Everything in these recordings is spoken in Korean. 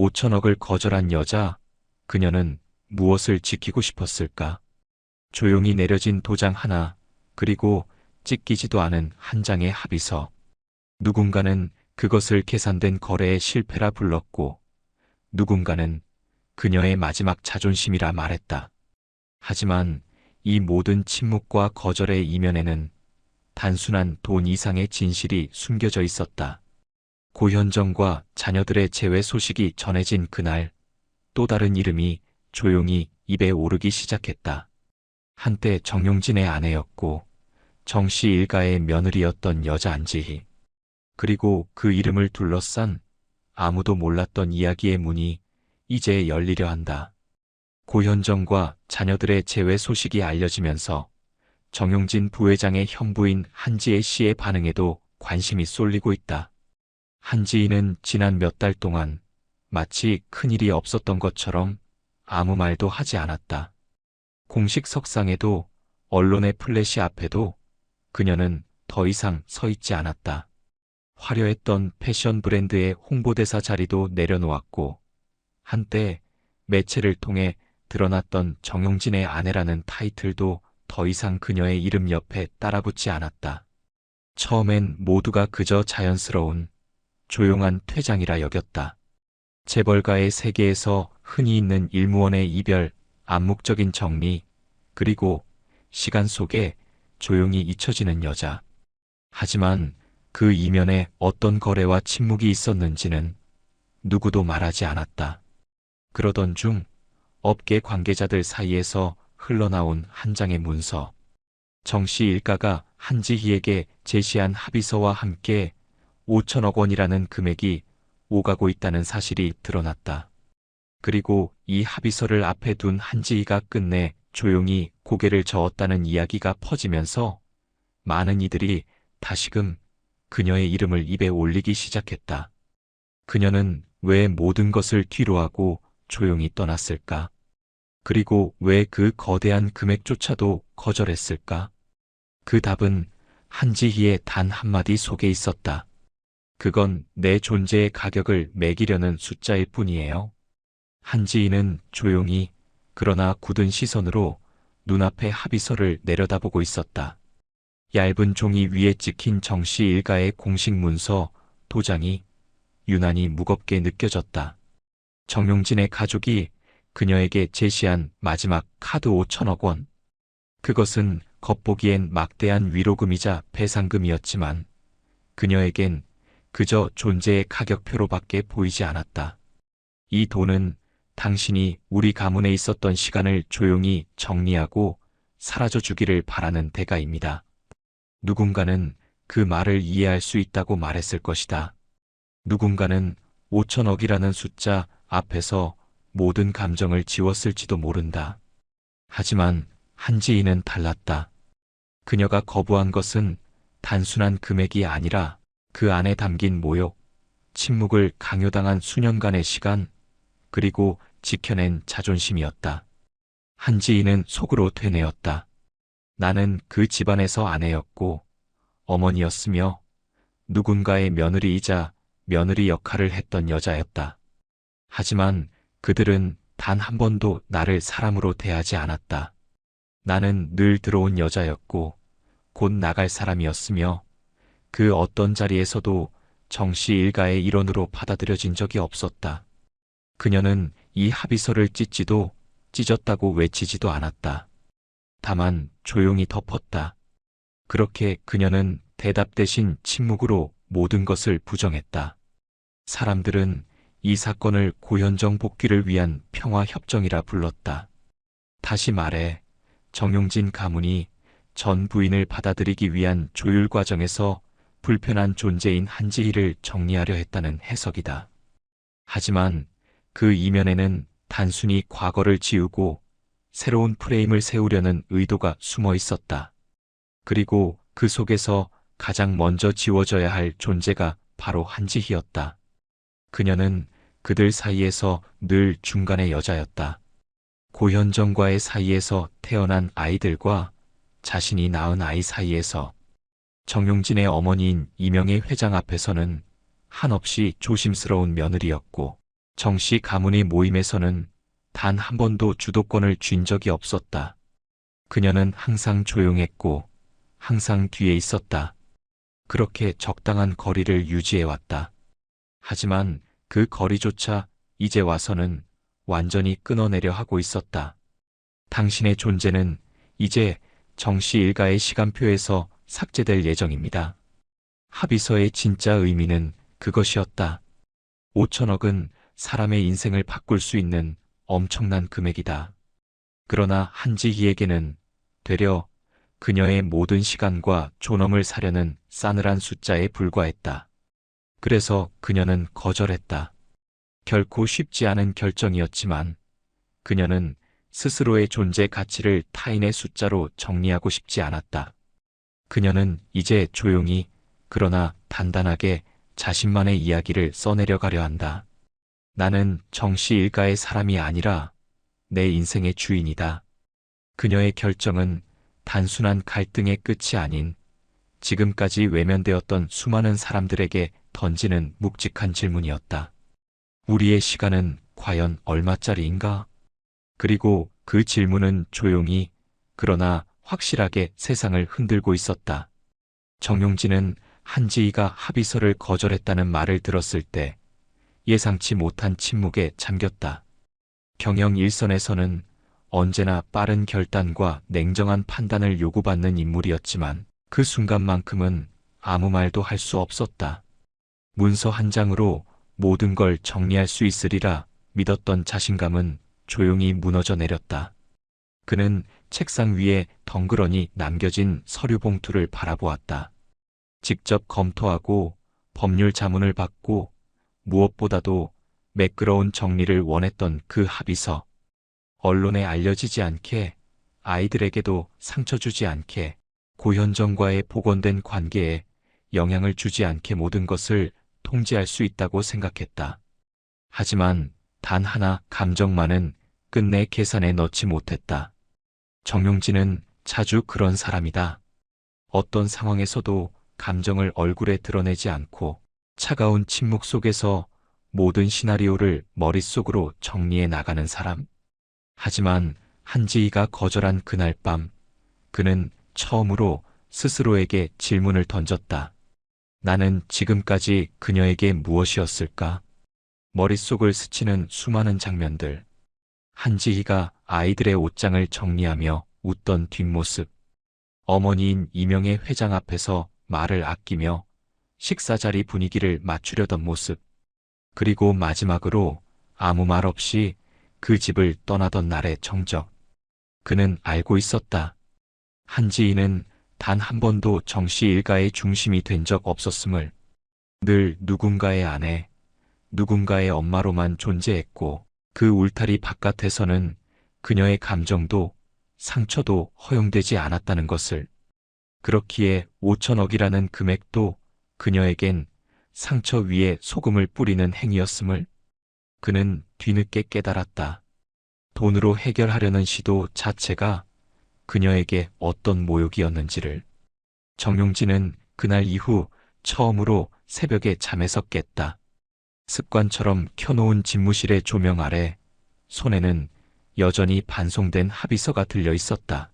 5천억을 거절한 여자, 그녀는 무엇을 지키고 싶었을까? 조용히 내려진 도장 하나, 그리고 찢기지도 않은 한 장의 합의서. 누군가는 그것을 계산된 거래의 실패라 불렀고, 누군가는 그녀의 마지막 자존심이라 말했다. 하지만 이 모든 침묵과 거절의 이면에는 단순한 돈 이상의 진실이 숨겨져 있었다. 고현정과 자녀들의 재회 소식이 전해진 그날, 또 다른 이름이 조용히 입에 오르기 시작했다. 한때 정용진의 아내였고, 정씨 일가의 며느리였던 여자 안지희. 그리고 그 이름을 둘러싼 아무도 몰랐던 이야기의 문이 이제 열리려 한다. 고현정과 자녀들의 재회 소식이 알려지면서 정용진 부회장의 형부인 한지혜 씨의 반응에도 관심이 쏠리고 있다. 한지희는 지난 몇 달 동안 마치 큰일이 없었던 것처럼 아무 말도 하지 않았다. 공식 석상에도 언론의 플래시 앞에도 그녀는 더 이상 서 있지 않았다. 화려했던 패션 브랜드의 홍보대사 자리도 내려놓았고, 한때 매체를 통해 드러났던 정용진의 아내라는 타이틀도 더 이상 그녀의 이름 옆에 따라붙지 않았다. 처음엔 모두가 그저 자연스러운 조용한 퇴장이라 여겼다. 재벌가의 세계에서 흔히 있는 일무원의 이별, 암묵적인 정리, 그리고 시간 속에 조용히 잊혀지는 여자. 하지만 그 이면에 어떤 거래와 침묵이 있었는지는 누구도 말하지 않았다. 그러던 중 업계 관계자들 사이에서 흘러나온 한 장의 문서. 정씨 일가가 한지희에게 제시한 합의서와 함께 5천억 원이라는 금액이 오가고 있다는 사실이 드러났다. 그리고 이 합의서를 앞에 둔 한지희가 끝내 조용히 고개를 저었다는 이야기가 퍼지면서 많은 이들이 다시금 그녀의 이름을 입에 올리기 시작했다. 그녀는 왜 모든 것을 뒤로하고 조용히 떠났을까? 그리고 왜 그 거대한 금액조차도 거절했을까? 그 답은 한지희의 단 한마디 속에 있었다. 그건 내 존재의 가격을 매기려는 숫자일 뿐이에요. 한지희는 조용히 그러나 굳은 시선으로 눈앞의 합의서를 내려다보고 있었다. 얇은 종이 위에 찍힌 정씨 일가의 공식 문서, 도장이 유난히 무겁게 느껴졌다. 정용진의 가족이 그녀에게 제시한 마지막 카드 5천억 원. 그것은 겉보기엔 막대한 위로금이자 배상금이었지만 그녀에겐 그저 존재의 가격표로밖에 보이지 않았다. 이 돈은 당신이 우리 가문에 있었던 시간을 조용히 정리하고 사라져 주기를 바라는 대가입니다. 누군가는 그 말을 이해할 수 있다고 말했을 것이다. 누군가는 5천억이라는 숫자 앞에서 모든 감정을 지웠을지도 모른다. 하지만 한지희는 달랐다. 그녀가 거부한 것은 단순한 금액이 아니라 그 안에 담긴 모욕, 침묵을 강요당한 수년간의 시간, 그리고 지켜낸 자존심이었다. 한지희는 속으로 되뇌었다. 나는 그 집안에서 아내였고 어머니였으며 누군가의 며느리이자 며느리 역할을 했던 여자였다. 하지만 그들은 단 한 번도 나를 사람으로 대하지 않았다. 나는 늘 들어온 여자였고 곧 나갈 사람이었으며 그 어떤 자리에서도 정씨 일가의 일원으로 받아들여진 적이 없었다. 그녀는 이 합의서를 찢지도 찢었다고 외치지도 않았다. 다만 조용히 덮었다. 그렇게 그녀는 대답 대신 침묵으로 모든 것을 부정했다. 사람들은 이 사건을 고현정 복귀를 위한 평화협정이라 불렀다. 다시 말해 정용진 가문이 전 부인을 받아들이기 위한 조율 과정에서 불편한 존재인 한지희를 정리하려 했다는 해석이다. 하지만 그 이면에는 단순히 과거를 지우고 새로운 프레임을 세우려는 의도가 숨어 있었다. 그리고 그 속에서 가장 먼저 지워져야 할 존재가 바로 한지희였다. 그녀는 그들 사이에서 늘 중간의 여자였다. 고현정과의 사이에서 태어난 아이들과 자신이 낳은 아이 사이에서 정용진의 어머니인 이명의 회장 앞에서는 한없이 조심스러운 며느리였고 정씨 가문의 모임에서는 단 한 번도 주도권을 쥔 적이 없었다. 그녀는 항상 조용했고 항상 뒤에 있었다. 그렇게 적당한 거리를 유지해왔다. 하지만 그 거리조차 이제 와서는 완전히 끊어내려 하고 있었다. 당신의 존재는 이제 정씨 일가의 시간표에서 삭제될 예정입니다. 합의서의 진짜 의미는 그것이었다. 5천억은 사람의 인생을 바꿀 수 있는 엄청난 금액이다. 그러나 한지희에게는 되려 그녀의 모든 시간과 존엄을 사려는 싸늘한 숫자에 불과했다. 그래서 그녀는 거절했다. 결코 쉽지 않은 결정이었지만 그녀는 스스로의 존재 가치를 타인의 숫자로 정리하고 싶지 않았다. 그녀는 이제 조용히 그러나 단단하게 자신만의 이야기를 써내려 가려 한다. 나는 정씨 일가의 사람이 아니라 내 인생의 주인이다. 그녀의 결정은 단순한 갈등의 끝이 아닌 지금까지 외면되었던 수많은 사람들에게 던지는 묵직한 질문이었다. 우리의 시간은 과연 얼마짜리인가? 그리고 그 질문은 조용히 그러나 확실하게 세상을 흔들고 있었다. 정용진은 한지희가 합의서를 거절했다는 말을 들었을 때 예상치 못한 침묵에 잠겼다. 경영 일선에서는 언제나 빠른 결단과 냉정한 판단을 요구받는 인물이었지만 그 순간만큼은 아무 말도 할 수 없었다. 문서 한 장으로 모든 걸 정리할 수 있으리라 믿었던 자신감은 조용히 무너져 내렸다. 그는 책상 위에 덩그러니 남겨진 서류 봉투를 바라보았다. 직접 검토하고 법률 자문을 받고 무엇보다도 매끄러운 정리를 원했던 그 합의서. 언론에 알려지지 않게 아이들에게도 상처 주지 않게 고현정과의 복원된 관계에 영향을 주지 않게 모든 것을 통제할 수 있다고 생각했다. 하지만 단 하나 감정만은 끝내 계산에 넣지 못했다. 정용진은 자주 그런 사람이다. 어떤 상황에서도 감정을 얼굴에 드러내지 않고 차가운 침묵 속에서 모든 시나리오를 머릿속으로 정리해 나가는 사람. 하지만 한지희가 거절한 그날 밤, 그는 처음으로 스스로에게 질문을 던졌다. 나는 지금까지 그녀에게 무엇이었을까? 머릿속을 스치는 수많은 장면들. 한지희가 아이들의 옷장을 정리하며 웃던 뒷모습. 어머니인 이명의 회장 앞에서 말을 아끼며 식사 자리 분위기를 맞추려던 모습. 그리고 마지막으로 아무 말 없이 그 집을 떠나던 날의 정적. 그는 알고 있었다. 한지희는 단한 번도 정씨 일가의 중심이 된 적 없었음을 늘 누군가의 아내, 누군가의 엄마로만 존재했고 그 울타리 바깥에서는 그녀의 감정도 상처도 허용되지 않았다는 것을 그렇기에 5천억이라는 금액도 그녀에겐 상처 위에 소금을 뿌리는 행위였음을 그는 뒤늦게 깨달았다. 돈으로 해결하려는 시도 자체가 그녀에게 어떤 모욕이었는지를. 정용진은 그날 이후 처음으로 새벽에 잠에서 깼다. 습관처럼 켜놓은 집무실의 조명 아래 손에는 여전히 반송된 합의서가 들려 있었다.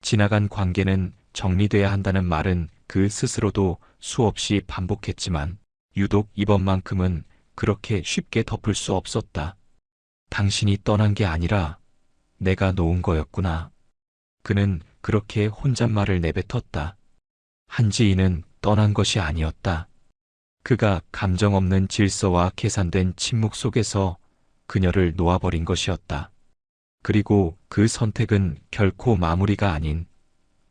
지나간 관계는 정리돼야 한다는 말은 그 스스로도 수없이 반복했지만 유독 이번만큼은 그렇게 쉽게 덮을 수 없었다. 당신이 떠난 게 아니라 내가 놓은 거였구나. 그는 그렇게 혼잣말을 내뱉었다. 한지희는 떠난 것이 아니었다. 그가 감정 없는 질서와 계산된 침묵 속에서 그녀를 놓아버린 것이었다. 그리고 그 선택은 결코 마무리가 아닌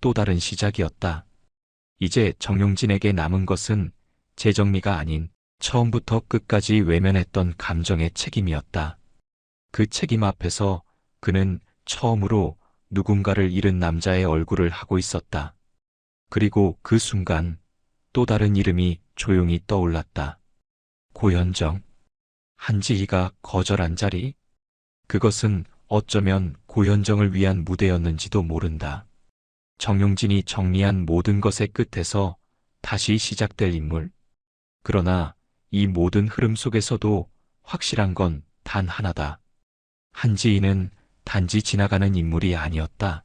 또 다른 시작이었다. 이제 정용진에게 남은 것은 재정리가 아닌 처음부터 끝까지 외면했던 감정의 책임이었다. 그 책임 앞에서 그는 처음으로 누군가를 잃은 남자의 얼굴을 하고 있었다. 그리고 그 순간 또 다른 이름이 조용히 떠올랐다. 고현정. 한지희가 거절한 자리? 그것은 어쩌면 고현정을 위한 무대였는지도 모른다. 정용진이 정리한 모든 것의 끝에서 다시 시작될 인물. 그러나 이 모든 흐름 속에서도 확실한 건 단 하나다. 한지인은 단지 지나가는 인물이 아니었다.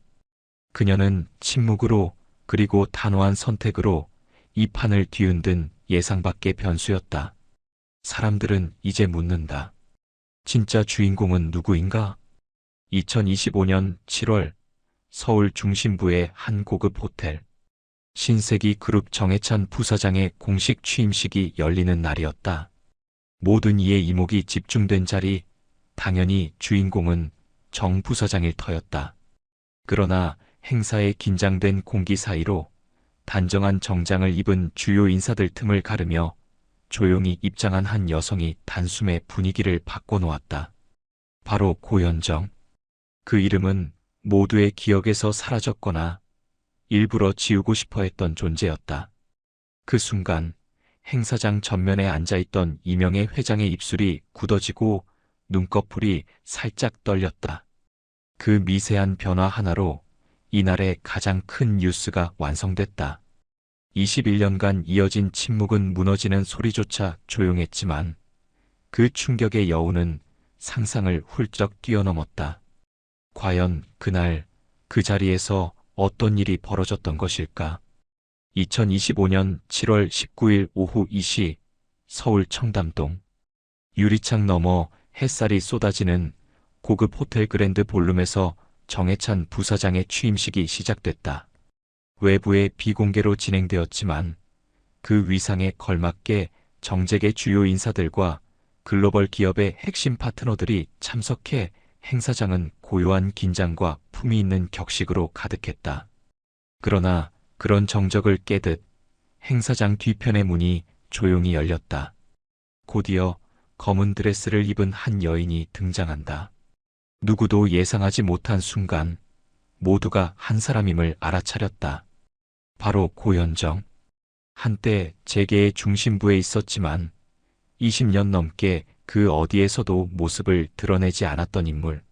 그녀는 침묵으로 그리고 단호한 선택으로 이 판을 뒤흔든 예상 밖의 변수였다. 사람들은 이제 묻는다. 진짜 주인공은 누구인가? 2025년 7월 서울 중심부의 한 고급 호텔. 신세기 그룹 정해찬 부사장의 공식 취임식이 열리는 날이었다. 모든 이의 이목이 집중된 자리, 당연히 주인공은 정 부사장일 터였다. 그러나 행사에 긴장된 공기 사이로 단정한 정장을 입은 주요 인사들 틈을 가르며 조용히 입장한 한 여성이 단숨에 분위기를 바꿔놓았다. 바로 고현정. 그 이름은 모두의 기억에서 사라졌거나 일부러 지우고 싶어 했던 존재였다. 그 순간 행사장 전면에 앉아있던 이명의 회장의 입술이 굳어지고 눈꺼풀이 살짝 떨렸다. 그 미세한 변화 하나로 이날의 가장 큰 뉴스가 완성됐다. 21년간 이어진 침묵은 무너지는 소리조차 조용했지만 그 충격의 여운은 상상을 훌쩍 뛰어넘었다. 과연 그날 그 자리에서 어떤 일이 벌어졌던 것일까? 2025년 7월 19일 오후 2시 서울 청담동 유리창 너머 햇살이 쏟아지는 고급 호텔 그랜드 볼룸에서 정해찬 부사장의 취임식이 시작됐다. 외부의 비공개로 진행되었지만 그 위상에 걸맞게 정재계 주요 인사들과 글로벌 기업의 핵심 파트너들이 참석해 행사장은 고요한 긴장과 품위 있는 격식으로 가득했다. 그러나 그런 정적을 깨듯 행사장 뒤편의 문이 조용히 열렸다. 곧이어 검은 드레스를 입은 한 여인이 등장한다. 누구도 예상하지 못한 순간 모두가 한 사람임을 알아차렸다. 바로 고현정. 한때 재계의 중심부에 있었지만 20년 넘게 그 어디에서도 모습을 드러내지 않았던 인물.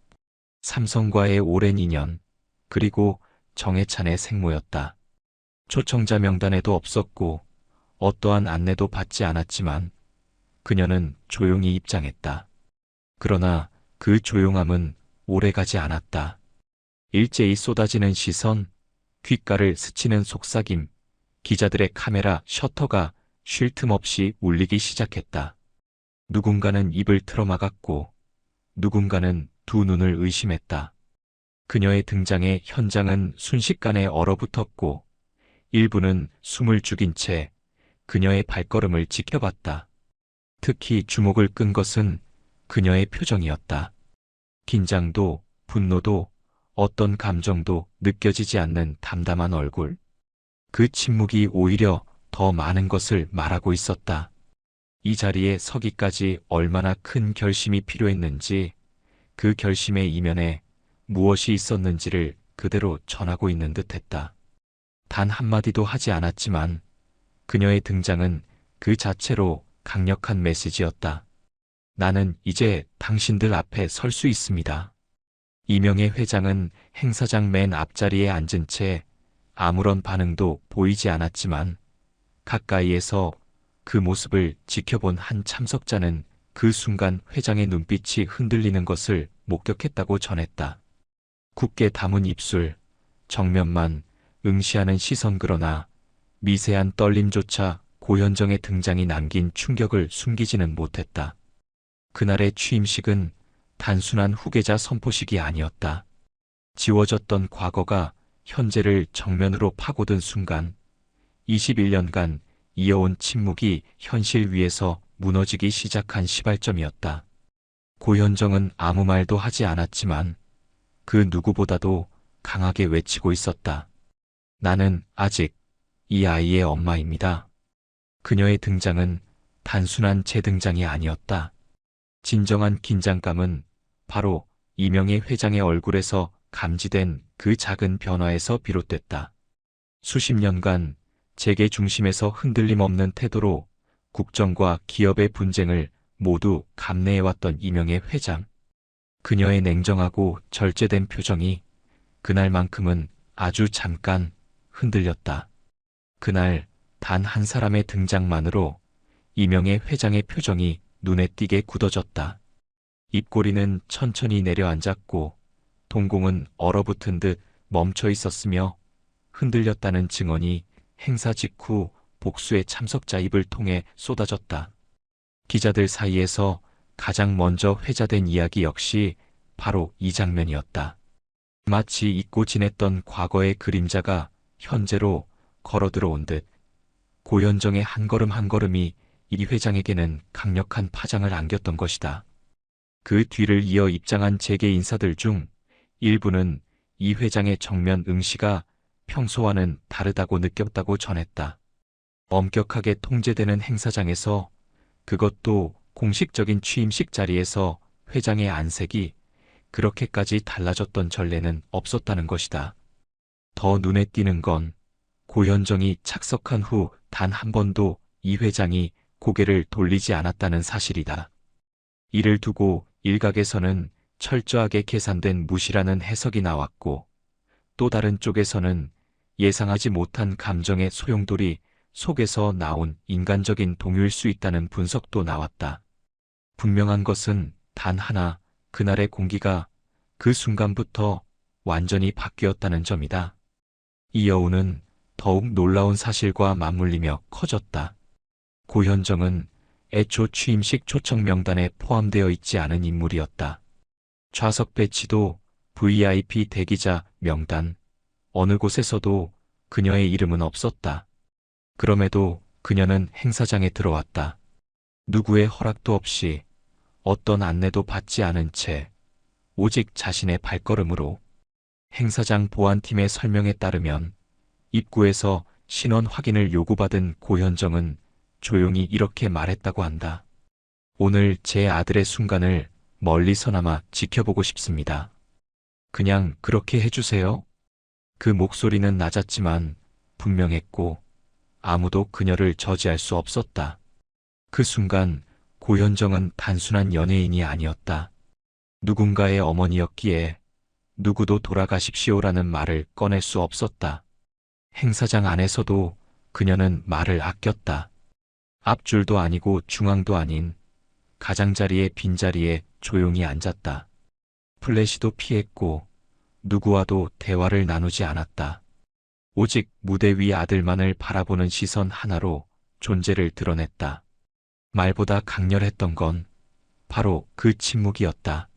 삼성과의 오랜 인연, 그리고 정해찬의 생모였다. 초청자 명단에도 없었고 어떠한 안내도 받지 않았지만 그녀는 조용히 입장했다. 그러나 그 조용함은 오래가지 않았다. 일제히 쏟아지는 시선, 귓가를 스치는 속삭임, 기자들의 카메라 셔터가 쉴 틈 없이 울리기 시작했다. 누군가는 입을 틀어막았고, 누군가는 두 눈을 의심했다. 그녀의 등장에 현장은 순식간에 얼어붙었고, 일부는 숨을 죽인 채 그녀의 발걸음을 지켜봤다. 특히 주목을 끈 것은 그녀의 표정이었다. 긴장도, 분노도, 어떤 감정도 느껴지지 않는 담담한 얼굴. 그 침묵이 오히려 더 많은 것을 말하고 있었다. 이 자리에 서기까지 얼마나 큰 결심이 필요했는지, 그 결심의 이면에 무엇이 있었는지를 그대로 전하고 있는 듯 했다. 단 한마디도 하지 않았지만, 그녀의 등장은 그 자체로 강력한 메시지였다. 나는 이제 당신들 앞에 설 수 있습니다. 이명의 회장은 행사장 맨 앞자리에 앉은 채 아무런 반응도 보이지 않았지만 가까이에서 그 모습을 지켜본 한 참석자는 그 순간 회장의 눈빛이 흔들리는 것을 목격했다고 전했다. 굳게 담은 입술, 정면만 응시하는 시선 그러나 미세한 떨림조차 고현정의 등장이 남긴 충격을 숨기지는 못했다. 그날의 취임식은 단순한 후계자 선포식이 아니었다. 지워졌던 과거가 현재를 정면으로 파고든 순간 21년간 이어온 침묵이 현실 위에서 무너지기 시작한 시발점이었다. 고현정은 아무 말도 하지 않았지만 그 누구보다도 강하게 외치고 있었다. 나는 아직 이 아이의 엄마입니다. 그녀의 등장은 단순한 재등장이 아니었다. 진정한 긴장감은 바로 이명의 회장의 얼굴에서 감지된 그 작은 변화에서 비롯됐다. 수십 년간 재계 중심에서 흔들림 없는 태도로 국정과 기업의 분쟁을 모두 감내해왔던 이명의 회장. 그녀의 냉정하고 절제된 표정이 그날만큼은 아주 잠깐 흔들렸다. 그날 단 한 사람의 등장만으로 이명의 회장의 표정이 눈에 띄게 굳어졌다. 입꼬리는 천천히 내려앉았고 동공은 얼어붙은 듯 멈춰 있었으며 흔들렸다는 증언이 행사 직후 복수의 참석자 입을 통해 쏟아졌다. 기자들 사이에서 가장 먼저 회자된 이야기 역시 바로 이 장면이었다. 마치 잊고 지냈던 과거의 그림자가 현재로 걸어 들어온 듯 고현정의 한 걸음 한 걸음이 이 회장에게는 강력한 파장을 안겼던 것이다. 그 뒤를 이어 입장한 재계 인사들 중 일부는 이 회장의 정면 응시가 평소와는 다르다고 느꼈다고 전했다. 엄격하게 통제되는 행사장에서 그것도 공식적인 취임식 자리에서 회장의 안색이 그렇게까지 달라졌던 전례는 없었다는 것이다. 더 눈에 띄는 건 고현정이 착석한 후 단 한 번도 이 회장이 고개를 돌리지 않았다는 사실이다. 이를 두고 일각에서는 철저하게 계산된 무시라는 해석이 나왔고 또 다른 쪽에서는 예상하지 못한 감정의 소용돌이 속에서 나온 인간적인 동요일 수 있다는 분석도 나왔다. 분명한 것은 단 하나 그날의 공기가 그 순간부터 완전히 바뀌었다는 점이다. 이 여우는 더욱 놀라운 사실과 맞물리며 커졌다. 고현정은 애초 취임식 초청 명단에 포함되어 있지 않은 인물이었다. 좌석 배치도 VIP 대기자 명단, 어느 곳에서도 그녀의 이름은 없었다. 그럼에도 그녀는 행사장에 들어왔다. 누구의 허락도 없이 어떤 안내도 받지 않은 채 오직 자신의 발걸음으로 행사장 보안팀의 설명에 따르면 입구에서 신원 확인을 요구받은 고현정은 조용히 이렇게 말했다고 한다. 오늘 제 아들의 순간을 멀리서나마 지켜보고 싶습니다. 그냥 그렇게 해주세요. 그 목소리는 낮았지만 분명했고 아무도 그녀를 저지할 수 없었다. 그 순간 고현정은 단순한 연예인이 아니었다. 누군가의 어머니였기에 누구도 돌아가십시오라는 말을 꺼낼 수 없었다. 행사장 안에서도 그녀는 말을 아꼈다. 앞줄도 아니고 중앙도 아닌 가장자리의 빈자리에 조용히 앉았다. 플래시도 피했고 누구와도 대화를 나누지 않았다. 오직 무대 위 아들만을 바라보는 시선 하나로 존재를 드러냈다. 말보다 강렬했던 건 바로 그 침묵이었다.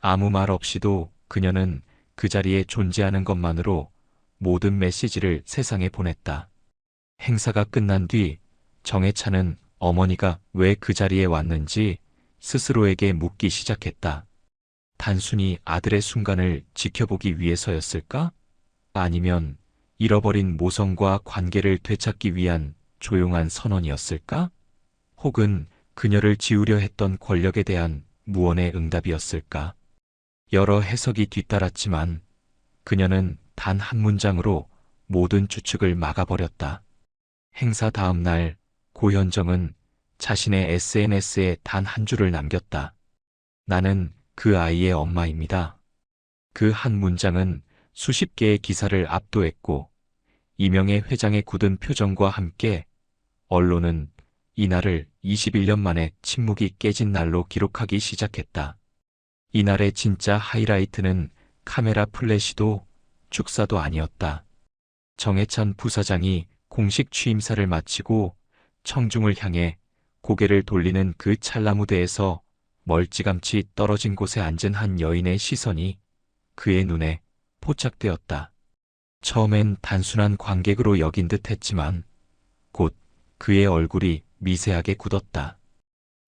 아무 말 없이도 그녀는 그 자리에 존재하는 것만으로 모든 메시지를 세상에 보냈다. 행사가 끝난 뒤 정해찬은 어머니가 왜 그 자리에 왔는지 스스로에게 묻기 시작했다. 단순히 아들의 순간을 지켜보기 위해서였을까? 아니면 잃어버린 모성과 관계를 되찾기 위한 조용한 선언이었을까? 혹은 그녀를 지우려 했던 권력에 대한 무언의 응답이었을까? 여러 해석이 뒤따랐지만 그녀는 단 한 문장으로 모든 추측을 막아버렸다. 행사 다음 날 고현정은 자신의 SNS에 단 한 줄을 남겼다. 나는 그 아이의 엄마입니다. 그 한 문장은 수십 개의 기사를 압도했고 이명의 회장의 굳은 표정과 함께 언론은 이날을 21년 만에 침묵이 깨진 날로 기록하기 시작했다. 이날의 진짜 하이라이트는 카메라 플래시도 축사도 아니었다. 정해찬 부사장이 공식 취임사를 마치고 청중을 향해 고개를 돌리는 그 찰나 무대에서 멀찌감치 떨어진 곳에 앉은 한 여인의 시선이 그의 눈에 포착되었다. 처음엔 단순한 관객으로 여긴 듯 했지만 곧 그의 얼굴이 미세하게 굳었다.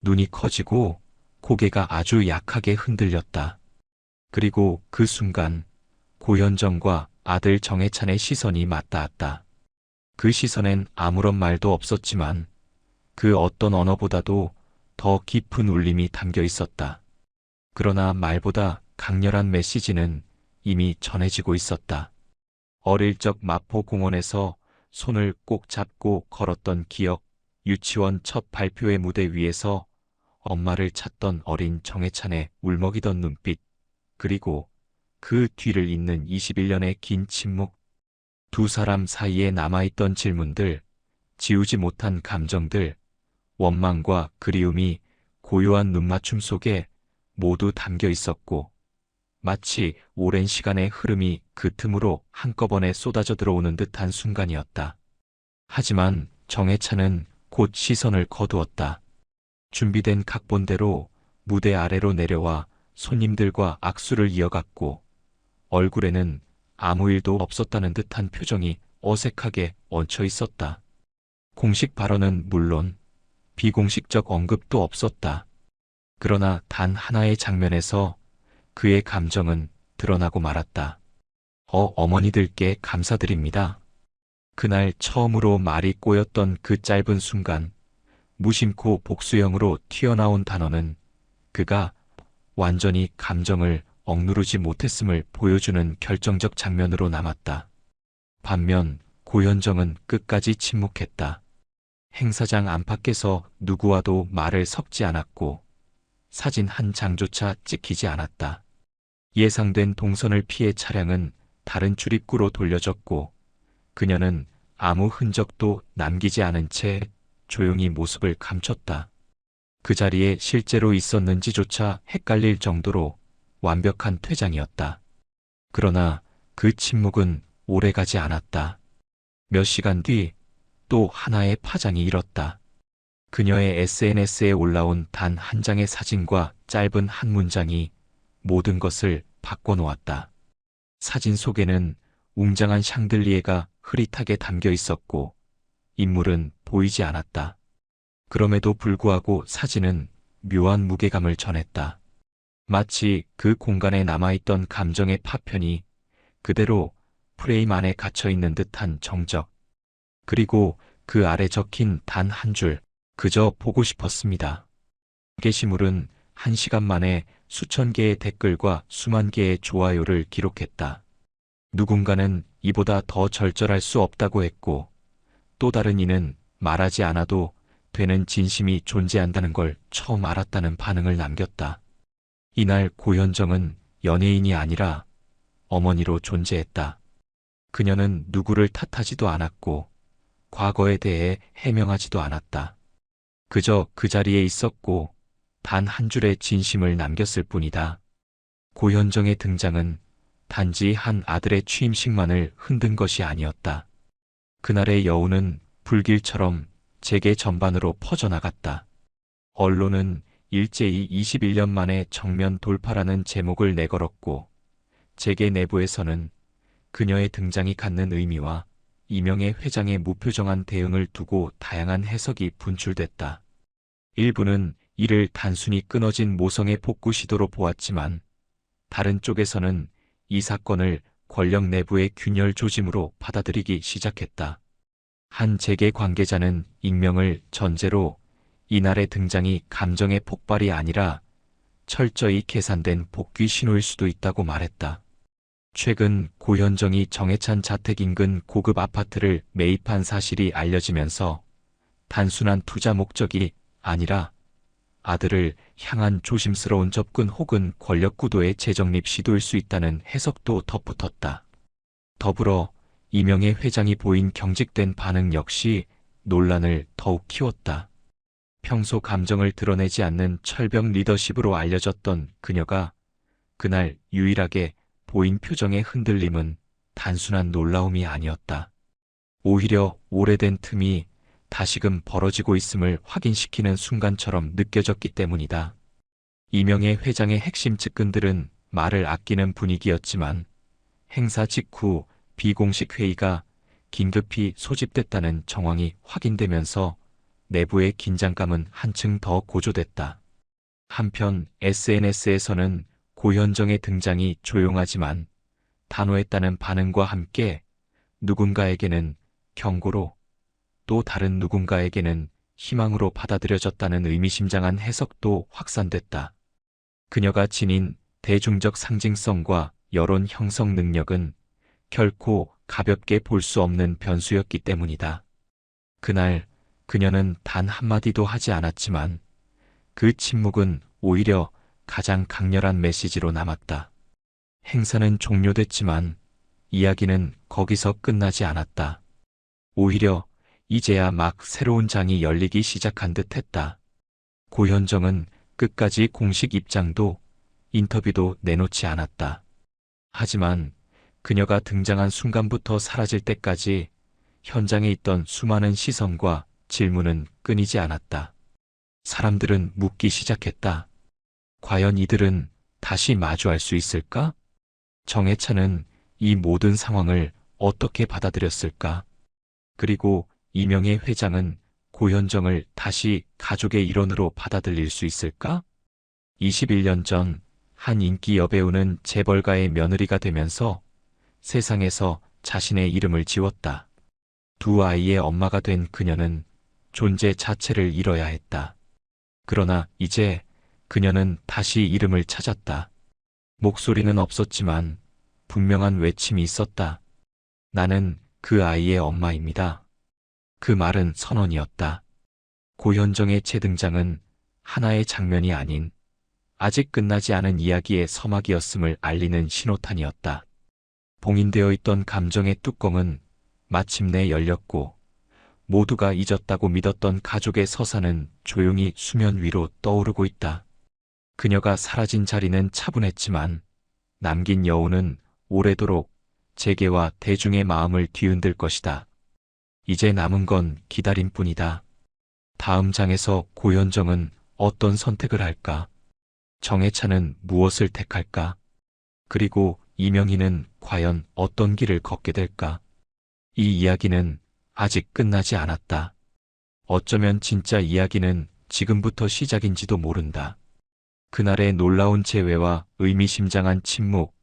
눈이 커지고 고개가 아주 약하게 흔들렸다. 그리고 그 순간 고현정과 아들 정해찬의 시선이 맞닿았다. 그 시선엔 아무런 말도 없었지만 그 어떤 언어보다도 더 깊은 울림이 담겨 있었다. 그러나 말보다 강렬한 메시지는 이미 전해지고 있었다. 어릴 적 마포 공원에서 손을 꼭 잡고 걸었던 기억, 유치원 첫 발표회 무대 위에서 엄마를 찾던 어린 정해찬의 울먹이던 눈빛, 그리고 그 뒤를 잇는 21년의 긴 침묵, 두 사람 사이에 남아있던 질문들, 지우지 못한 감정들, 원망과 그리움이 고요한 눈맞춤 속에 모두 담겨 있었고, 마치 오랜 시간의 흐름이 그 틈으로 한꺼번에 쏟아져 들어오는 듯한 순간이었다. 하지만 정해찬은 곧 시선을 거두었다. 준비된 각본대로 무대 아래로 내려와 손님들과 악수를 이어갔고, 얼굴에는 아무 일도 없었다는 듯한 표정이 어색하게 얹혀 있었다. 공식 발언은 물론 비공식적 언급도 없었다. 그러나 단 하나의 장면에서 그의 감정은 드러나고 말았다. 어, 어머니들께 감사드립니다. 그날 처음으로 말이 꼬였던 그 짧은 순간, 무심코 복수형으로 튀어나온 단어는 그가 완전히 감정을 억누르지 못했음을 보여주는 결정적 장면으로 남았다. 반면 고현정은 끝까지 침묵했다. 행사장 안팎에서 누구와도 말을 섞지 않았고 사진 한 장조차 찍히지 않았다. 예상된 동선을 피해 차량은 다른 출입구로 돌려졌고 그녀는 아무 흔적도 남기지 않은 채 조용히 모습을 감췄다. 그 자리에 실제로 있었는지조차 헷갈릴 정도로 완벽한 퇴장이었다. 그러나 그 침묵은 오래가지 않았다. 몇 시간 뒤 또 하나의 파장이 일었다. 그녀의 SNS에 올라온 단 한 장의 사진과 짧은 한 문장이 모든 것을 바꿔놓았다. 사진 속에는 웅장한 샹들리에가 흐릿하게 담겨 있었고 인물은 보이지 않았다. 그럼에도 불구하고 사진은 묘한 무게감을 전했다. 마치 그 공간에 남아있던 감정의 파편이 그대로 프레임 안에 갇혀 있는 듯한 정적. 그리고 그 아래 적힌 단 한 줄, 그저 보고 싶었습니다. 게시물은 한 시간 만에 수천 개의 댓글과 수만 개의 좋아요를 기록했다. 누군가는 이보다 더 절절할 수 없다고 했고, 또 다른 이는 말하지 않아도 되는 진심이 존재한다는 걸 처음 알았다는 반응을 남겼다. 이날 고현정은 연예인이 아니라 어머니로 존재했다. 그녀는 누구를 탓하지도 않았고 과거에 대해 해명하지도 않았다. 그저 그 자리에 있었고 단 한 줄의 진심을 남겼을 뿐이다. 고현정의 등장은 단지 한 아들의 취임식만을 흔든 것이 아니었다. 그날의 여우는 불길처럼 재계 전반으로 퍼져나갔다. 언론은 일제히 21년 만에 정면 돌파라는 제목을 내걸었고, 재계 내부에서는 그녀의 등장이 갖는 의미와 이명의 회장의 무표정한 대응을 두고 다양한 해석이 분출됐다. 일부는 이를 단순히 끊어진 모성의 복구 시도로 보았지만, 다른 쪽에서는 이 사건을 권력 내부의 균열 조짐으로 받아들이기 시작했다. 한 재계 관계자는 익명을 전제로 이날의 등장이 감정의 폭발이 아니라 철저히 계산된 복귀 신호일 수도 있다고 말했다. 최근 고현정이 정해찬 자택 인근 고급 아파트를 매입한 사실이 알려지면서 단순한 투자 목적이 아니라 아들을 향한 조심스러운 접근 혹은 권력 구도의 재정립 시도일 수 있다는 해석도 덧붙었다. 더불어 이명의 회장이 보인 경직된 반응 역시 논란을 더욱 키웠다. 평소 감정을 드러내지 않는 철벽 리더십으로 알려졌던 그녀가 그날 유일하게 보인 표정의 흔들림은 단순한 놀라움이 아니었다. 오히려 오래된 틈이 다시금 벌어지고 있음을 확인시키는 순간처럼 느껴졌기 때문이다. 이명의 회장의 핵심 측근들은 말을 아끼는 분위기였지만 행사 직후 비공식 회의가 긴급히 소집됐다는 정황이 확인되면서 내부의 긴장감은 한층 더 고조됐다. 한편 SNS에서는 고현정의 등장이 조용하지만 단호했다는 반응과 함께 누군가에게는 경고로 또 다른 누군가에게는 희망으로 받아들여졌다는 의미심장한 해석도 확산됐다. 그녀가 지닌 대중적 상징성과 여론 형성 능력은 결코 가볍게 볼 수 없는 변수였기 때문이다. 그날 그녀는 단 한마디도 하지 않았지만 그 침묵은 오히려 가장 강렬한 메시지로 남았다. 행사는 종료됐지만 이야기는 거기서 끝나지 않았다. 오히려 이제야 막 새로운 장이 열리기 시작한 듯 했다. 고현정은 끝까지 공식 입장도 인터뷰도 내놓지 않았다. 하지만 그녀가 등장한 순간부터 사라질 때까지 현장에 있던 수많은 시선과 질문은 끊이지 않았다. 사람들은 묻기 시작했다. 과연 이들은 다시 마주할 수 있을까? 정해찬은 이 모든 상황을 어떻게 받아들였을까? 그리고 이명의 회장은 고현정을 다시 가족의 일원으로 받아들일 수 있을까? 21년 전 한 인기 여배우는 재벌가의 며느리가 되면서 세상에서 자신의 이름을 지웠다. 두 아이의 엄마가 된 그녀는 존재 자체를 잃어야 했다. 그러나 이제 그녀는 다시 이름을 찾았다. 목소리는 없었지만 분명한 외침이 있었다. 나는 그 아이의 엄마입니다. 그 말은 선언이었다. 고현정의 재등장은 하나의 장면이 아닌 아직 끝나지 않은 이야기의 서막이었음을 알리는 신호탄이었다. 봉인되어 있던 감정의 뚜껑은 마침내 열렸고 모두가 잊었다고 믿었던 가족의 서사는 조용히 수면 위로 떠오르고 있다. 그녀가 사라진 자리는 차분했지만 남긴 여운은 오래도록 재계와 대중의 마음을 뒤흔들 것이다. 이제 남은 건 기다림뿐이다. 다음 장에서 고현정은 어떤 선택을 할까? 정해찬은 무엇을 택할까? 그리고 이명희는 과연 어떤 길을 걷게 될까? 이 이야기는 아직 끝나지 않았다. 어쩌면 진짜 이야기는 지금부터 시작인지도 모른다. 그날의 놀라운 재회와 의미심장한 침묵,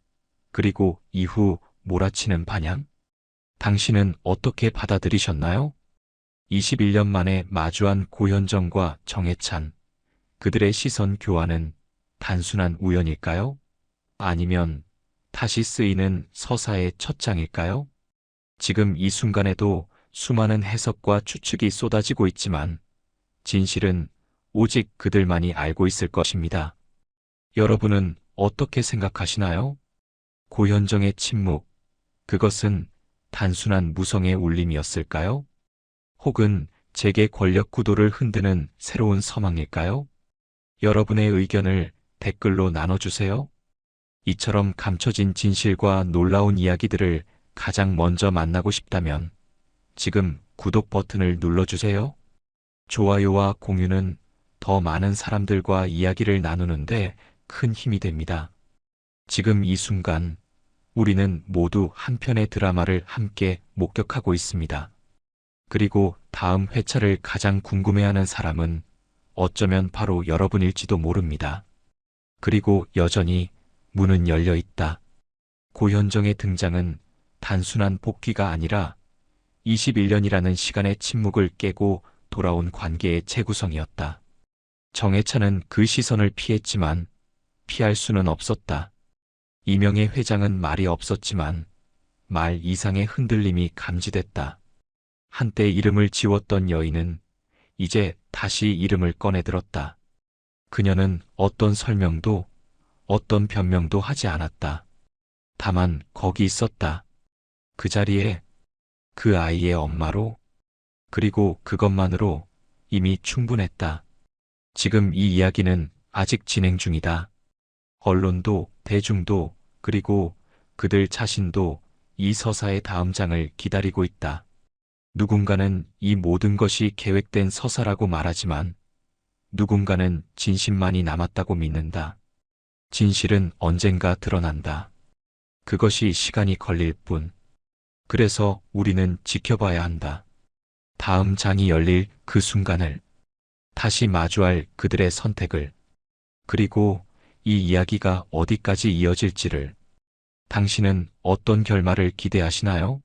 그리고 이후 몰아치는 반향? 당신은 어떻게 받아들이셨나요? 21년 만에 마주한 고현정과 정해찬, 그들의 시선 교환은 단순한 우연일까요? 아니면 다시 쓰이는 서사의 첫 장일까요? 지금 이 순간에도 수많은 해석과 추측이 쏟아지고 있지만 진실은 오직 그들만이 알고 있을 것입니다. 여러분은 어떻게 생각하시나요? 고현정의 침묵, 그것은 단순한 무성의 울림이었을까요? 혹은 재계 권력 구도를 흔드는 새로운 서망일까요? 여러분의 의견을 댓글로 나눠주세요. 이처럼 감춰진 진실과 놀라운 이야기들을 가장 먼저 만나고 싶다면 지금 구독 버튼을 눌러주세요. 좋아요와 공유는 더 많은 사람들과 이야기를 나누는데 큰 힘이 됩니다. 지금 이 순간 우리는 모두 한 편의 드라마를 함께 목격하고 있습니다. 그리고 다음 회차를 가장 궁금해하는 사람은 어쩌면 바로 여러분일지도 모릅니다. 그리고 여전히 문은 열려 있다. 고현정의 등장은 단순한 복귀가 아니라 21년이라는 시간의 침묵을 깨고 돌아온 관계의 재구성이었다. 정해찬은 그 시선을 피했지만 피할 수는 없었다. 이명의 회장은 말이 없었지만 말 이상의 흔들림이 감지됐다. 한때 이름을 지웠던 여인은 이제 다시 이름을 꺼내들었다. 그녀는 어떤 설명도 어떤 변명도 하지 않았다. 다만 거기 있었다. 그 자리에 그 아이의 엄마로 그리고 그것만으로 이미 충분했다. 지금 이 이야기는 아직 진행 중이다. 언론도 대중도 그리고 그들 자신도 이 서사의 다음 장을 기다리고 있다. 누군가는 이 모든 것이 계획된 서사라고 말하지만 누군가는 진심만이 남았다고 믿는다. 진실은 언젠가 드러난다. 그것이 시간이 걸릴 뿐. 그래서 우리는 지켜봐야 한다. 다음 장이 열릴 그 순간을, 다시 마주할 그들의 선택을, 그리고 이 이야기가 어디까지 이어질지를, 당신은 어떤 결말을 기대하시나요?